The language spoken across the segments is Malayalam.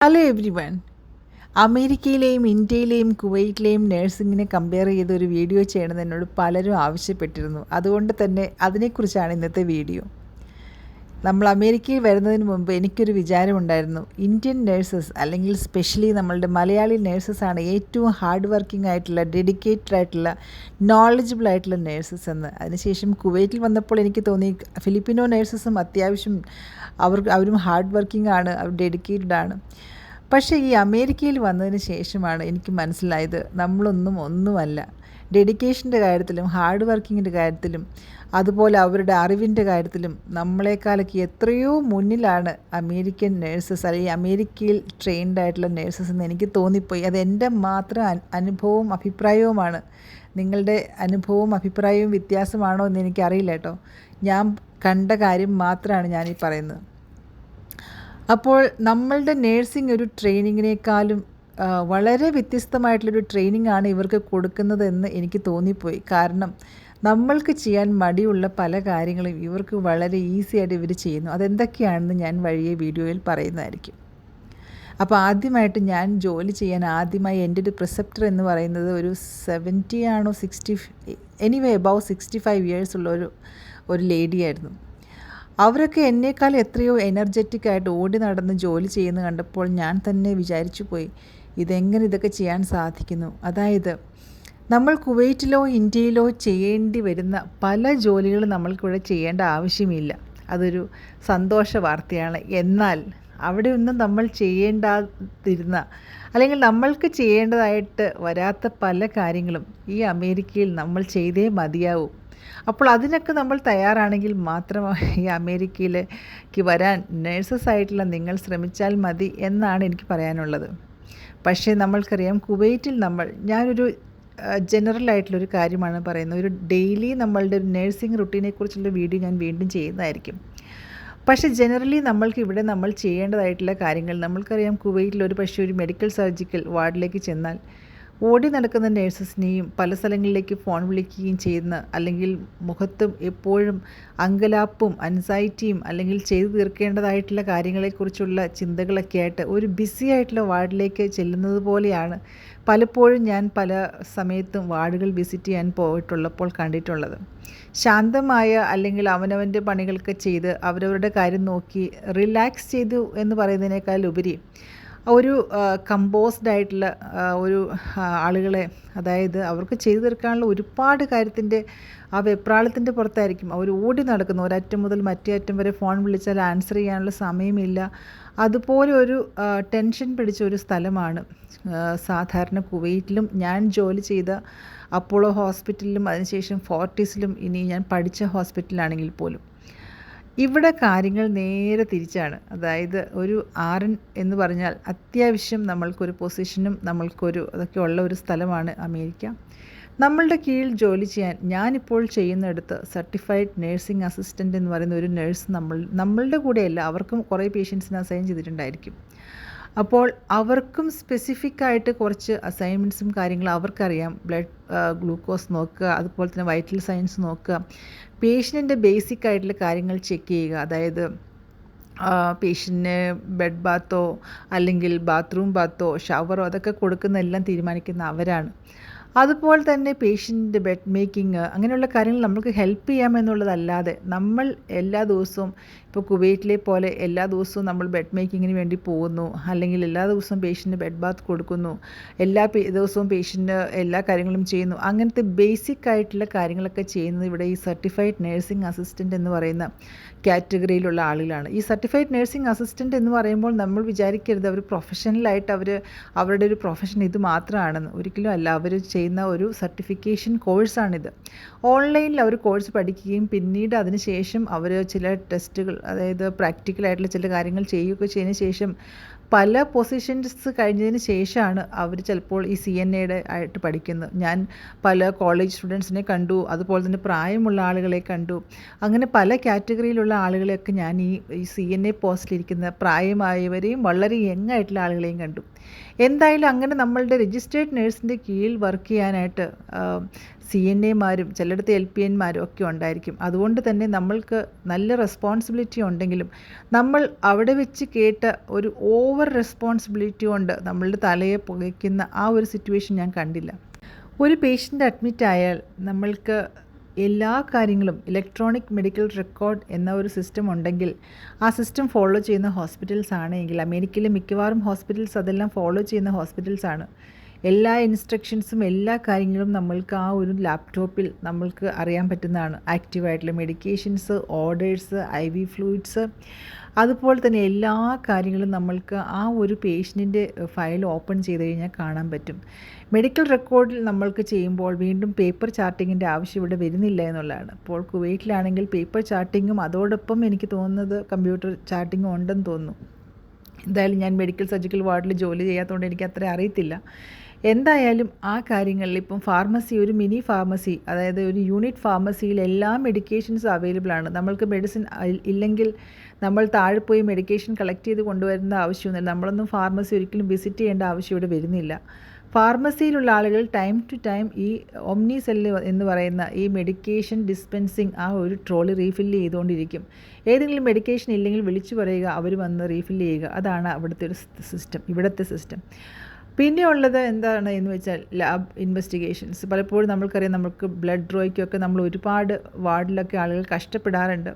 ഹലോ എവ്രി വൺ അമേരിക്കയിലെയും ഇന്ത്യയിലെയും കുവൈറ്റിലെയും നഴ്സിങ്ങിനെ കമ്പയർ ചെയ്ത ഒരു വീഡിയോ ചെയ്യണമെന്ന് എന്നോട് പലരും ആവശ്യപ്പെട്ടിരുന്നു. അതുകൊണ്ട് തന്നെ അതിനെക്കുറിച്ചാണ് ഇന്നത്തെ വീഡിയോ നമ്മൾ അമേരിക്കയിൽ വരുന്നതിന് മുമ്പ് എനിക്കൊരു വിചാരമുണ്ടായിരുന്നു ഇന്ത്യൻ നേഴ്സസ് അല്ലെങ്കിൽ സ്പെഷ്യലി നമ്മളുടെ മലയാളി ആണ് ഏറ്റവും ഹാർഡ് വർക്കിംഗ് ആയിട്ടുള്ള ഡെഡിക്കേറ്റഡ് ആയിട്ടുള്ള നോളജബിൾ ആയിട്ടുള്ള നേഴ്സസ് എന്ന്. അതിനുശേഷം കുവൈറ്റിൽ വന്നപ്പോൾ എനിക്ക് തോന്നി ഫിലിപ്പിനോ നേഴ്സസും അത്യാവശ്യം അവർ അവരും ഹാർഡ് വർക്കിംഗ് ആണ് അവർ ഡെഡിക്കേറ്റഡ് ആണ്. പക്ഷേ ഈ അമേരിക്കയിൽ വന്നതിന് ശേഷമാണ് എനിക്ക് മനസ്സിലായത് നമ്മളൊന്നും ഒന്നുമല്ല. ഡെഡിക്കേഷന്റെ കാര്യത്തിലും ഹാർഡ് വർക്കിങ്ങിന്റെ കാര്യത്തിലും അതുപോലെ അവരുടെ അറിവിന്റെ കാര്യത്തിലും നമ്മളെക്കാളൊക്കെ എത്രയോ മുന്നിലാണ് അമേരിക്കൻ നേഴ്സസ് അല്ലെങ്കിൽ അമേരിക്കയിൽ ട്രെയിൻഡ് ആയിട്ടുള്ള നേഴ്സസ് എന്ന് എനിക്ക് തോന്നിപ്പോയി. അത് എന്റെ മാത്രം അനുഭവവും അഭിപ്രായവുമാണ്. നിങ്ങളുടെ അനുഭവവും അഭിപ്രായവും വ്യത്യാസമാണോ എന്ന് എനിക്കറിയില്ല കേട്ടോ. ഞാൻ കണ്ട കാര്യം മാത്രമാണ് ഞാനീ പറയുന്നത്. അപ്പോൾ നമ്മളുടെ നേഴ്സിംഗ് ഒരു ട്രെയിനിങ്ങിനേക്കാളും വളരെ വ്യത്യസ്തമായിട്ടുള്ളൊരു ട്രെയിനിങ് ആണ് ഇവർക്ക് കൊടുക്കുന്നതെന്ന് എനിക്ക് തോന്നിപ്പോയി. കാരണം നമ്മൾക്ക് ചെയ്യാൻ മടിയുള്ള പല കാര്യങ്ങളും ഇവർക്ക് വളരെ ഈസി ആയിട്ട് ഇവർ ചെയ്യുന്നു. അതെന്തൊക്കെയാണെന്ന് ഞാൻ വഴിയെ വീഡിയോയിൽ പറയുന്നതായിരിക്കും. അപ്പോൾ ആദ്യമായിട്ട് ഞാൻ ജോലി ചെയ്യാൻ ആദ്യമായി എന്റെ ഒരു പ്രിസെപ്റ്റർ എന്ന് പറയുന്നത് ഒരു സെവന്റി ആണോ sixty anyway above sixty five years ഉള്ള ഒരു ഒരു ലേഡിയായിരുന്നു അവരൊക്കെ എന്നേക്കാൾ എത്രയോ എനർജറ്റിക് ആയിട്ട് ഓടി നടന്ന് ജോലി ചെയ്യുന്ന കണ്ടപ്പോൾ ഞാൻ തന്നെ വിചാരിച്ചു പോയി ഇതെങ്ങനെ ഇതൊക്കെ ചെയ്യാൻ സാധിക്കുന്നു? അതായത് നമ്മൾ കുവൈറ്റിലോ ഇന്ത്യയിലോ ചെയ്യേണ്ടി വരുന്ന പല ജോലികളും നമ്മൾക്കിവിടെ ചെയ്യേണ്ട ആവശ്യമില്ല. അതൊരു സന്തോഷ വാർത്തയാണ്. എന്നാൽ അവിടെ ഒന്നും നമ്മൾ ചെയ്യേണ്ടാതിരുന്ന അല്ലെങ്കിൽ നമ്മൾക്ക് ചെയ്യേണ്ടതായിട്ട് വരാത്ത പല കാര്യങ്ങളും ഈ അമേരിക്കയിൽ നമ്മൾ ചെയ്തേ മതിയാവൂ. അപ്പോൾ അതിനൊക്കെ നമ്മൾ തയ്യാറാണെങ്കിൽ മാത്രം ഈ അമേരിക്കയിലേക്ക് വരാൻ നേഴ്സസ് ആയിട്ടുള്ള നിങ്ങൾ ശ്രമിച്ചാൽ മതി എന്നാണ് എനിക്ക് പറയാനുള്ളത്. പക്ഷേ നമ്മൾക്കറിയാം കുവൈറ്റിൽ നമ്മൾ ഞാനൊരു ജനറൽ ആയിട്ടുള്ളൊരു കാര്യമാണ് പറയുന്നത്. ഒരു ഡെയിലി നമ്മളുടെ ഒരു നേഴ്സിംഗ് റുട്ടീനെ കുറിച്ചുള്ള വീഡിയോ ഞാൻ വീണ്ടും ചെയ്യുന്നതായിരിക്കും. പക്ഷേ ജനറലി നമ്മൾക്ക് ഇവിടെ നമ്മൾ ചെയ്യേണ്ടതായിട്ടുള്ള കാര്യങ്ങൾ നമ്മൾക്കറിയാം കുവൈറ്റിൽ ഒരു പക്ഷേ ഒരു മെഡിക്കൽ സർജിക്കൽ വാർഡിലേക്ക് ചെന്നാൽ ഓടി നടക്കുന്ന നേഴ്സസിനെയും പല സ്ഥലങ്ങളിലേക്ക് ഫോൺ വിളിക്കുകയും ചെയ്യുന്ന അല്ലെങ്കിൽ മുഖത്തും എപ്പോഴും അങ്കലാപ്പും അൻസൈറ്റിയും അല്ലെങ്കിൽ ചെയ്തു തീർക്കേണ്ടതായിട്ടുള്ള കാര്യങ്ങളെക്കുറിച്ചുള്ള ചിന്തകളൊക്കെ ആയിട്ട് ഒരു ബിസി ആയിട്ടുള്ള വാർഡിലേക്ക് ചെല്ലുന്നത് പോലെയാണ് പലപ്പോഴും ഞാൻ പല സമയത്തും വാർഡുകൾ വിസിറ്റ് ചെയ്യാൻ പോയിട്ടുള്ളപ്പോൾ കണ്ടിട്ടുള്ളത്. ശാന്തമായ അല്ലെങ്കിൽ അവനവന്റെ പണികളൊക്കെ ചെയ്ത് അവരവരുടെ കാര്യം നോക്കി റിലാക്സ് ചെയ്തു എന്ന് പറയുന്നതിനേക്കാൾ ഉപരി ഒരു കമ്പോസ്ഡ് ആയിട്ടുള്ള ഒരു ആളുകളെ അതായത് അവർക്ക് ചെയ്തു തീർക്കാനുള്ള ഒരുപാട് കാര്യത്തിന്റെ ആ വെപ്രാളത്തിന്റെ പുറത്തായിരിക്കും. അവർ ഓടി നടക്കുന്നു. ഒരറ്റം മുതൽ മറ്റേ അറ്റം വരെ ഫോൺ വിളിച്ചാൽ ആൻസർ ചെയ്യാനുള്ള സമയമില്ല. അതുപോലെ ഒരു ടെൻഷൻ പിടിച്ച ഒരു സ്ഥലമാണ്. സാധാരണ കുവൈറ്റിലും ഞാൻ ജോലി ചെയ്ത അപ്പോളോ ഹോസ്പിറ്റലിലും അതിനുശേഷം ഫോർട്ടീസിലും ഇനി ഞാൻ പഠിച്ച ഹോസ്പിറ്റലാണെങ്കിൽ പോലും. ഇവിടെ കാര്യങ്ങൾ നേരെ തിരിച്ചാണ്. അതായത് ഒരു ആറൻ എന്ന് പറഞ്ഞാൽ അത്യാവശ്യം നമ്മൾക്കൊരു പൊസിഷനും നമ്മൾക്കൊരു അതൊക്കെ ഉള്ള ഒരു സ്ഥലമാണ് അമേരിക്ക. നമ്മളുടെ കീഴിൽ ജോലി ചെയ്യാൻ ഞാനിപ്പോൾ ചെയ്യുന്നിടത്ത് സർട്ടിഫൈഡ് നേഴ്സിംഗ് അസിസ്റ്റന്റ് എന്ന് പറയുന്ന ഒരു നേഴ്സ് നമ്മൾ നമ്മളുടെ കൂടെയല്ല അവർക്കും കുറേ പേഷ്യൻസിനെ അസൈൻ ചെയ്തിട്ടുണ്ടായിരിക്കും. അപ്പോൾ അവർക്കും സ്പെസിഫിക് ആയിട്ട് കുറച്ച് അസൈൻമെന്റ്സും കാര്യങ്ങളും അവർക്കറിയാം. ബ്ലഡ് ഗ്ലൂക്കോസ് നോക്കുക അതുപോലെ തന്നെ വൈറ്റൽ സയൻസ് നോക്കുക. പേഷ്യന്റിന്റെ ബേസിക് ആയിട്ടുള്ള കാര്യങ്ങൾ ചെക്ക് ചെയ്യുക. അതായത് പേഷ്യന്റിന് ബെഡ് ബാത്തോ അല്ലെങ്കിൽ ബാത്റൂം ബാത്തോ ഷവറോ അതൊക്കെ കൊടുക്കുന്നതെല്ലാം തീരുമാനിക്കുന്ന അവരാണ്. അതുപോലെ തന്നെ പേഷ്യന്റിന്റെ ബെഡ് മേക്കിംഗ് അങ്ങനെയുള്ള കാര്യങ്ങൾ നമുക്ക് ഹെൽപ്പ് ചെയ്യാമെന്നുള്ളതല്ലാതെ നമ്മൾ എല്ലാ ദിവസവും ഇപ്പോൾ കുവൈറ്റിലെ പോലെ എല്ലാ ദിവസവും നമ്മൾ ബെഡ് മേക്കിങ്ങിന് വേണ്ടി പോകുന്നു. അല്ലെങ്കിൽ എല്ലാ ദിവസവും പേഷ്യന്റ് ബെഡ് ബാത്ത് കൊടുക്കുന്നു. എല്ലാ ദിവസവും പേഷ്യന്റ് എല്ലാ കാര്യങ്ങളും ചെയ്യുന്നു. അങ്ങനത്തെ ബേസിക് ആയിട്ടുള്ള കാര്യങ്ങളൊക്കെ ചെയ്യുന്നത് ഇവിടെ ഈ സർട്ടിഫൈഡ് നഴ്സിംഗ് അസിസ്റ്റന്റ് എന്ന് പറയുന്ന കാറ്റഗറിയിലുള്ള ആളുകളാണ്. ഈ സർട്ടിഫൈഡ് നഴ്സിംഗ് അസിസ്റ്റന്റ് എന്ന് പറയുമ്പോൾ നമ്മൾ വിചാരിക്കരുത് അവർ പ്രൊഫഷണലായിട്ട് അവർ അവരുടെ ഒരു പ്രൊഫഷൻ ഇത് മാത്രമാണെന്ന്. ഒരിക്കലും അല്ല അവർ ചെയ്യുന്ന ഒരു സർട്ടിഫിക്കേഷൻ കോഴ്സാണിത്. ഓൺലൈനിൽ അവർ കോഴ്സ് പഠിക്കുകയും പിന്നീട് അതിനുശേഷം അവർ ചില ടെസ്റ്റുകൾ അതായത് പ്രാക്ടിക്കലായിട്ടുള്ള ചില കാര്യങ്ങൾ ചെയ്യുകയൊക്കെ ചെയ്തതിന് ശേഷം പല പൊസിഷൻസ് കഴിഞ്ഞതിന് ശേഷമാണ് അവർ ചിലപ്പോൾ ഈ സി എൻ എയുടെ ആയിട്ട് പഠിക്കുന്നത്. ഞാൻ പല കോളേജ് സ്റ്റുഡൻസിനെ കണ്ടു അതുപോലെ തന്നെ പ്രായമുള്ള ആളുകളെ കണ്ടു. അങ്ങനെ പല കാറ്റഗറിയിലുള്ള ആളുകളെയൊക്കെ ഞാൻ ഈ സി എൻ എ പോസ്റ്റിലിരിക്കുന്ന പ്രായമായവരെയും വളരെ യങ് ആയിട്ടുള്ള ആളുകളെയും കണ്ടു. എന്തായാലും അങ്ങനെ നമ്മളുടെ രജിസ്റ്റേർഡ് നേഴ്സിന്റെ കീഴിൽ വർക്ക് ചെയ്യാനായിട്ട് സി എൻ എമാരും ചിലയിടത്ത് എൽ പി എൻമാരും ഒക്കെ ഉണ്ടായിരിക്കും. അതുകൊണ്ട് തന്നെ നമ്മൾക്ക് നല്ല റെസ്പോൺസിബിലിറ്റി ഉണ്ടെങ്കിലും നമ്മൾ അവിടെ വെച്ച് കേട്ട ഒരു ഓവർ റെസ്പോൺസിബിലിറ്റി കൊണ്ട് നമ്മളുടെ തലയെ പുകയ്ക്കുന്ന ആ ഒരു സിറ്റുവേഷൻ ഞാൻ കണ്ടില്ല. ഒരു പേഷ്യന്റ് അഡ്മിറ്റ് ആയാൽ നമ്മൾക്ക് എല്ലാ കാര്യങ്ങളും ഇലക്ട്രോണിക് മെഡിക്കൽ റെക്കോർഡ് എന്ന ഒരു സിസ്റ്റം ഉണ്ടെങ്കിൽ ആ സിസ്റ്റം ഫോളോ ചെയ്യുന്ന ഹോസ്പിറ്റൽസ് ആണെങ്കിൽ അമേരിക്കയിലെ മിക്കവാറും ഹോസ്പിറ്റൽസ് അതെല്ലാം ഫോളോ ചെയ്യുന്ന ഹോസ്പിറ്റൽസ് ആണ്. എല്ലാ ഇൻസ്ട്രക്ഷൻസും എല്ലാ കാര്യങ്ങളും നമ്മൾക്ക് ആ ഒരു ലാപ്ടോപ്പിൽ നമ്മൾക്ക് അറിയാൻ പറ്റുന്നതാണ്. ആക്റ്റീവായിട്ടുള്ള medications orders I V fluids അതുപോലെ തന്നെ എല്ലാ കാര്യങ്ങളും നമ്മൾക്ക് ആ ഒരു പേഷ്യന്റിന്റെ ഫയൽ ഓപ്പൺ ചെയ്ത് കഴിഞ്ഞാൽ കാണാൻ പറ്റും. മെഡിക്കൽ റെക്കോർഡിൽ നമ്മൾക്ക് ചെയ്യുമ്പോൾ വീണ്ടും പേപ്പർ ചാർട്ടിങ്ങിന്റെ ആവശ്യം ഇവിടെ വരുന്നില്ല എന്നുള്ളതാണ്. അപ്പോൾ കുവൈറ്റിലാണെങ്കിൽ പേപ്പർ ചാർട്ടിങ്ങും അതോടൊപ്പം എനിക്ക് തോന്നുന്നത് കമ്പ്യൂട്ടർ ചാർട്ടിങ്ങും ഉണ്ടെന്ന് തോന്നുന്നു. എന്തായാലും ഞാൻ മെഡിക്കൽ സർജിക്കൽ വാർഡിൽ ജോലി ചെയ്യാത്തതുകൊണ്ട് എനിക്ക് അത്ര അറിയത്തില്ല. എന്തായാലും ആ കാര്യങ്ങളിൽ ഇപ്പം ഫാർമസി ഒരു മിനി ഫാർമസി അതായത് ഒരു യൂണിറ്റ് ഫാർമസിയിൽ എല്ലാ മെഡിക്കേഷൻസ് അവൈലബിൾ ആണ്. നമ്മൾക്ക് മെഡിസിൻ ഇല്ലെങ്കിൽ നമ്മൾ താഴെ പോയി മെഡിക്കേഷൻ കളക്ട് ചെയ്ത് കൊണ്ടുവരുന്ന ആവശ്യമൊന്നുമില്ല. നമ്മളൊന്നും ഫാർമസി ഒരിക്കലും വിസിറ്റ് ചെയ്യേണ്ട ആവശ്യം ഇവിടെ വരുന്നില്ല. ഫാർമസിയിലുള്ള ആളുകൾ ടൈം ടു ടൈം ഈ ഒമ്നി സെല്ല് എന്ന് പറയുന്ന ഈ മെഡിക്കേഷൻ ഡിസ്പെൻസിങ് ആ ഒരു ട്രോളി റീഫില്ല് ചെയ്തുകൊണ്ടിരിക്കും. ഏതെങ്കിലും മെഡിക്കേഷൻ ഇല്ലെങ്കിൽ വിളിച്ചു പറയുക അവർ വന്ന് റീഫില്ല് ചെയ്യുക. അതാണ് അവിടുത്തെ ഒരു സിസ്റ്റം ഇവിടുത്തെ സിസ്റ്റം പിന്നെ ഉള്ളത് എന്താണ് എന്ന് വെച്ചാൽ ലാബ് ഇൻവെസ്റ്റിഗേഷൻസ് പലപ്പോഴും നമ്മൾക്കറിയാം നമുക്ക് ബ്ലഡ് ഡ്രോയ്ക്കൊക്കെ നമ്മൾ ഒരുപാട് വാർഡിലൊക്കെ ആളുകൾ കഷ്ടപ്പെടാറുണ്ട്.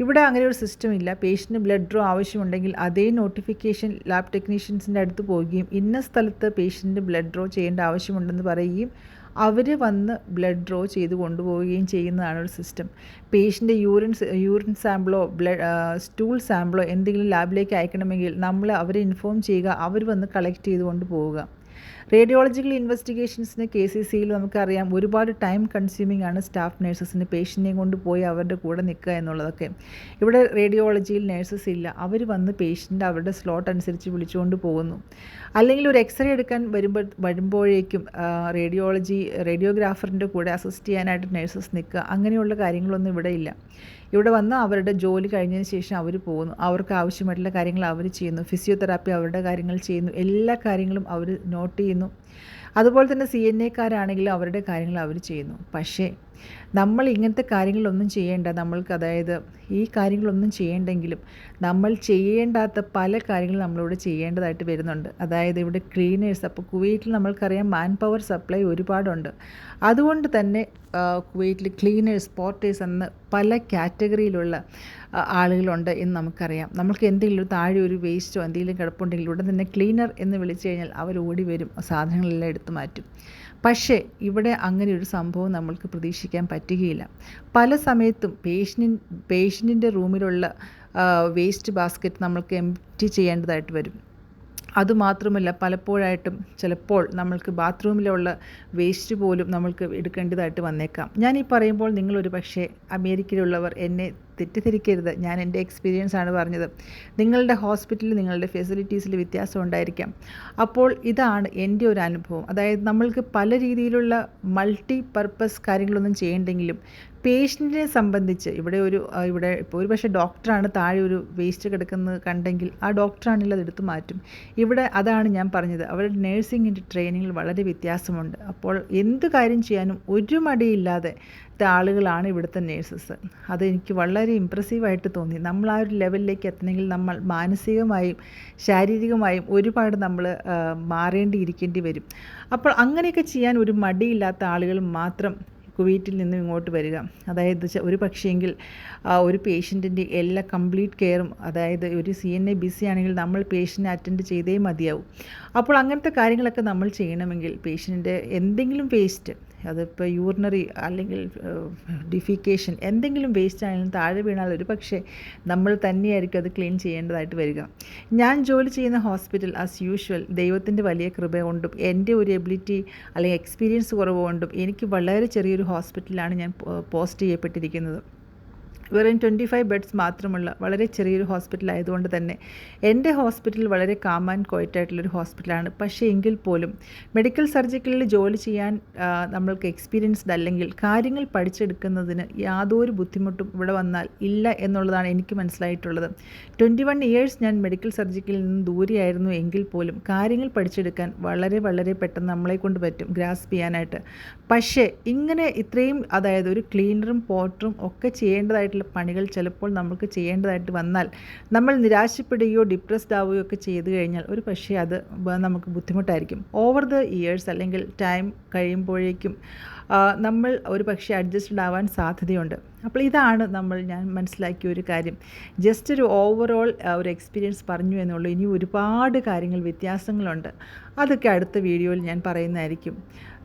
ഇവിടെ അങ്ങനെ ഒരു സിസ്റ്റം ഇല്ല. പേഷ്യന്റിന് ബ്ലഡ് ഡ്രോ ആവശ്യമുണ്ടെങ്കിൽ അതേ നോട്ടിഫിക്കേഷൻ ലാബ് ടെക്നീഷ്യൻസിന്റെ അടുത്ത് പോവുകയും ഇന്ന സ്ഥലത്ത് പേഷ്യന്റ് ബ്ലഡ് ഡ്രോ ചെയ്യേണ്ട ആവശ്യമുണ്ടെന്ന് പറയുകയും അവർ വന്ന് ബ്ലഡ് ഡ്രോ ചെയ്ത് കൊണ്ടുപോവുകയും ചെയ്യുന്നതാണ് ഒരു സിസ്റ്റം പേഷ്യന്റെ യൂറിൻ യൂറിൻ സാമ്പിളോ ബ്ലഡ് സ്റ്റൂൾ സാമ്പിളോ എന്തെങ്കിലും ലാബിലേക്ക് അയക്കണമെങ്കിൽ നമ്മൾ അവരെ ഇൻഫോം ചെയ്യുക അവർ വന്ന് കളക്ട് ചെയ്ത് കൊണ്ടുപോവുക റേഡിയോളജിക്കൽ ഇൻവെസ്റ്റിഗേഷൻസിന് കെ സി സിയിൽ നമുക്കറിയാം ഒരുപാട് ടൈം കൺസ്യൂമിംഗ് ആണ് സ്റ്റാഫ് നഴ്സസിന് പേഷ്യന്റിനെയും കൊണ്ട് പോയി അവരുടെ കൂടെ നിൽക്കുക എന്നുള്ളതൊക്കെ. ഇവിടെ റേഡിയോളജിയിൽ നഴ്സസ് ഇല്ല. അവർ വന്ന് പേഷ്യന്റ് അവരുടെ സ്ലോട്ട് അനുസരിച്ച് വിളിച്ചുകൊണ്ട് പോകുന്നു. അല്ലെങ്കിൽ ഒരു എക്സ്റേ എടുക്കാൻ വരുമ്പോൾ വരുമ്പോഴേക്കും റേഡിയോളജി റേഡിയോഗ്രാഫറിന്റെ കൂടെ അസിസ്റ്റ് ചെയ്യാനായിട്ട് നഴ്സസ് നിൽക്കുക. അങ്ങനെയുള്ള കാര്യങ്ങളൊന്നും ഇവിടെ ഇല്ല. ഇവിടെ വന്ന് അവരുടെ ജോലി കഴിഞ്ഞതിന് ശേഷം അവർ പോകുന്നു. അവർക്ക് ആവശ്യമായിട്ടുള്ള കാര്യങ്ങൾ അവർ ചെയ്യുന്നു. ഫിസിയോതെറാപ്പി അവരുടെ കാര്യങ്ങൾ ചെയ്യുന്നു. എല്ലാ കാര്യങ്ങളും അവർ നോട്ട് ചെയ്യുന്നു. signo. അതുപോലെ തന്നെ സി എൻ എക്കാരാണെങ്കിലും അവരുടെ കാര്യങ്ങൾ അവർ ചെയ്യുന്നു. പക്ഷേ നമ്മൾ ഇങ്ങനത്തെ കാര്യങ്ങളൊന്നും ചെയ്യേണ്ട നമ്മൾക്ക് അതായത് ഈ കാര്യങ്ങളൊന്നും ചെയ്യേണ്ടെങ്കിലും നമ്മൾ ചെയ്യേണ്ടാത്ത പല കാര്യങ്ങളും നമ്മളിവിടെ ചെയ്യേണ്ടതായിട്ട് വരുന്നുണ്ട്. അതായത് ഇവിടെ ക്ലീനേഴ്സ് അപ്പോൾ കുവൈറ്റിൽ നമ്മൾക്കറിയാം മാൻ പവർ സപ്ലൈ ഒരുപാടുണ്ട്. അതുകൊണ്ട് തന്നെ കുവൈറ്റിൽ ക്ലീനേഴ്സ് പോർട്ടേഴ്സ് എന്ന പല കാറ്റഗറിയിലുള്ള ആളുകളുണ്ട് എന്ന് നമുക്കറിയാം. നമുക്ക് എന്തെങ്കിലും താഴെ ഒരു വേസ്റ്റോ എന്തെങ്കിലും കിടപ്പുണ്ടെങ്കിൽ ഉടൻ തന്നെ ക്ലീനർ എന്ന് വിളിച്ചു കഴിഞ്ഞാൽ അവർ ഓടി വരും. സാധനങ്ങളെല്ലാം എടുത്തു മാറ്റും. പക്ഷേ ഇവിടെ അങ്ങനെ ഒരു സംഭവം നമ്മൾക്ക് പ്രതീക്ഷിക്കാൻ പറ്റുകയില്ല. പല സമയത്തും പേഷ്യൻ പേഷ്യന്റിന്റെ റൂമിലുള്ള വേസ്റ്റ് ബാസ്ക്കറ്റ് നമ്മൾക്ക് എംറ്റി ചെയ്യേണ്ടതായിട്ട് വരും. അതുമാത്രമല്ല പലപ്പോഴായിട്ടും ചിലപ്പോൾ നമ്മൾക്ക് ബാത്റൂമിലുള്ള വേസ്റ്റ് പോലും നമ്മൾക്ക് എടുക്കേണ്ടതായിട്ട് വന്നേക്കാം. ഞാൻ ഈ പറയുമ്പോൾ നിങ്ങളൊരു പക്ഷേ അമേരിക്കയിലുള്ളവർ എന്നെ തെറ്റിദ്ധരിക്കരുത്. ഞാൻ എന്റെ എക്സ്പീരിയൻസ് ആണ് പറഞ്ഞത്. നിങ്ങളുടെ ഹോസ്പിറ്റലിൽ നിങ്ങളുടെ ഫെസിലിറ്റീസിൽ വ്യത്യാസം ഉണ്ടായിരിക്കാം. അപ്പോൾ ഇതാണ് എന്റെ ഒരു അനുഭവം. അതായത് നമ്മൾക്ക് പല രീതിയിലുള്ള മൾട്ടി പർപ്പസ് കാര്യങ്ങളൊന്നും ചെയ്യേണ്ടെങ്കിലും പേഷ്യന്റിനെ സംബന്ധിച്ച് ഇവിടെ ഒരു ഇവിടെ ഇപ്പോൾ ഒരു പക്ഷേ ഡോക്ടറാണ് താഴെ ഒരു വേസ്റ്റ് കിടക്കുന്നത് കണ്ടെങ്കിൽ ആ ഡോക്ടറാണെങ്കിൽ അത് എടുത്തു മാറ്റും. ഇവിടെ അതാണ് ഞാൻ പറഞ്ഞത്. അവരുടെ നേഴ്സിങ്ങിന്റെ ട്രെയിനിങ്ങിൽ വളരെ വ്യത്യാസമുണ്ട്. അപ്പോൾ എന്ത് കാര്യം ചെയ്യാനും ഒരു മടിയില്ലാതെ ആളുകളാണ് ഇവിടുത്തെ നേഴ്സസ് അതെനിക്ക് വളരെ ഇമ്പ്രസീവായിട്ട് തോന്നി. നമ്മൾ ആ ഒരു ലെവലിലേക്ക് എത്തണമെങ്കിൽ നമ്മൾ മാനസികമായും ശാരീരികമായും ഒരുപാട് നമ്മൾ മാറേണ്ടിയിരിക്കേണ്ടി വരും. അപ്പോൾ അങ്ങനെയൊക്കെ ചെയ്യാൻ ഒരു മടിയില്ലാത്ത ആളുകൾ മാത്രം കുവൈറ്റിൽ നിന്നും ഇങ്ങോട്ട് വരിക. അതായത് ഒരു പക്ഷേങ്കിൽ ഒരു പേഷ്യന്റിന്റെ എല്ലാ കംപ്ലീറ്റ് കെയറും അതായത് ഒരു സി എൻ എ ബിസി ആണെങ്കിൽ നമ്മൾ പേഷ്യന്റിനെ അറ്റൻഡ് ചെയ്തേ മതിയാവും. അപ്പോൾ അങ്ങനത്തെ കാര്യങ്ങളൊക്കെ നമ്മൾ ചെയ്യണമെങ്കിൽ പേഷ്യന്റിന്റെ എന്തെങ്കിലും വേസ്റ്റ് അതിപ്പോൾ യൂറിനറി അല്ലെങ്കിൽ ഡിഫിക്കേഷൻ എന്തെങ്കിലും വേസ്റ്റ് ആയാലും താഴെ വീണാൽ ഒരു പക്ഷേ നമ്മൾ തന്നെയായിരിക്കും അത് ക്ലീൻ ചെയ്യേണ്ടതായിട്ട് വരിക. ഞാൻ ജോലി ചെയ്യുന്ന ഹോസ്പിറ്റൽ ആസ് യൂഷ്വൽ ദൈവത്തിന്റെ വലിയ കൃപ കൊണ്ടും എന്റെ ഒരു എബിലിറ്റി അല്ലെങ്കിൽ എക്സ്പീരിയൻസ് കുറവ് കൊണ്ടും എനിക്ക് വളരെ ചെറിയൊരു ഹോസ്പിറ്റലാണ് ഞാൻ പോസ്റ്റ് ചെയ്യപ്പെട്ടിരിക്കുന്നത്. വെറും ട്വന്റി ഫൈവ് ബെഡ്സ് മാത്രമുള്ള വളരെ ചെറിയൊരു ഹോസ്പിറ്റൽ ആയതുകൊണ്ട് തന്നെ എന്റെ ഹോസ്പിറ്റൽ വളരെ കാം ആൻഡ് ക്വയറ്റ് ആയിട്ടുള്ളൊരു ഹോസ്പിറ്റലാണ് പക്ഷേ എങ്കിൽ പോലും മെഡിക്കൽ സർജിക്കലിൽ ജോലി ചെയ്യാൻ നമ്മൾക്ക് എക്സ്പീരിയൻസ്ഡ് അല്ലെങ്കിൽ കാര്യങ്ങൾ പഠിച്ചെടുക്കുന്നതിന് യാതൊരു ബുദ്ധിമുട്ടും ഇവിടെ വന്നാൽ ഇല്ല എന്നുള്ളതാണ് എനിക്ക് മനസ്സിലായിട്ടുള്ളത്. ട്വന്റി വൺ ഇയേഴ്സ് ഞാൻ മെഡിക്കൽ സർജിക്കലിൽ നിന്ന് ദൂരെയായിരുന്നു എങ്കിൽ പോലും കാര്യങ്ങൾ പഠിച്ചെടുക്കാൻ വളരെ വളരെ പെട്ടെന്ന് നമ്മളെ കൊണ്ട് പറ്റും ഗ്രാസ്പ് ചെയ്യാനായിട്ട്. പക്ഷേ ഇങ്ങനെ ഇത്രയും അതായത് ഒരു ക്ലീനറും പോട്ടറും ഒക്കെ ചെയ്യേണ്ടതായിട്ടുള്ള പണികൾ ചിലപ്പോൾ നമുക്ക് ചെയ്യേണ്ടതായിട്ട് വന്നാൽ നമ്മൾ നിരാശപ്പെടുകയോ ഡിപ്രസ്ഡ് ആവുകയോ ഒക്കെ ചെയ്തു കഴിഞ്ഞാൽ ഒരു പക്ഷേ അത് നമുക്ക് ബുദ്ധിമുട്ടായിരിക്കും. ഓവർ ദ ഇയേഴ്സ് അല്ലെങ്കിൽ ടൈം കഴിയുമ്പോഴേക്കും നമ്മൾ ഒരു പക്ഷേ അഡ്ജസ്റ്റഡ് ആവാൻ സാധ്യതയുണ്ട്. അപ്പോൾ ഇതാണ് നമ്മൾ ഞാൻ മനസ്സിലാക്കിയ ഒരു കാര്യം. ജസ്റ്റ് ഒരു ഓവറോൾ ഒരു എക്സ്പീരിയൻസ് പറഞ്ഞു എന്നുള്ളൂ. ഇനി ഒരുപാട് കാര്യങ്ങൾ വ്യത്യാസങ്ങളുണ്ട്. അതൊക്കെ അടുത്ത വീഡിയോയിൽ ഞാൻ പറയുന്നതായിരിക്കും.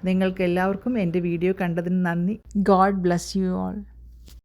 നിങ്ങൾക്ക് എല്ലാവർക്കും എന്റെ വീഡിയോ കണ്ടതിന് നന്ദി. God bless you all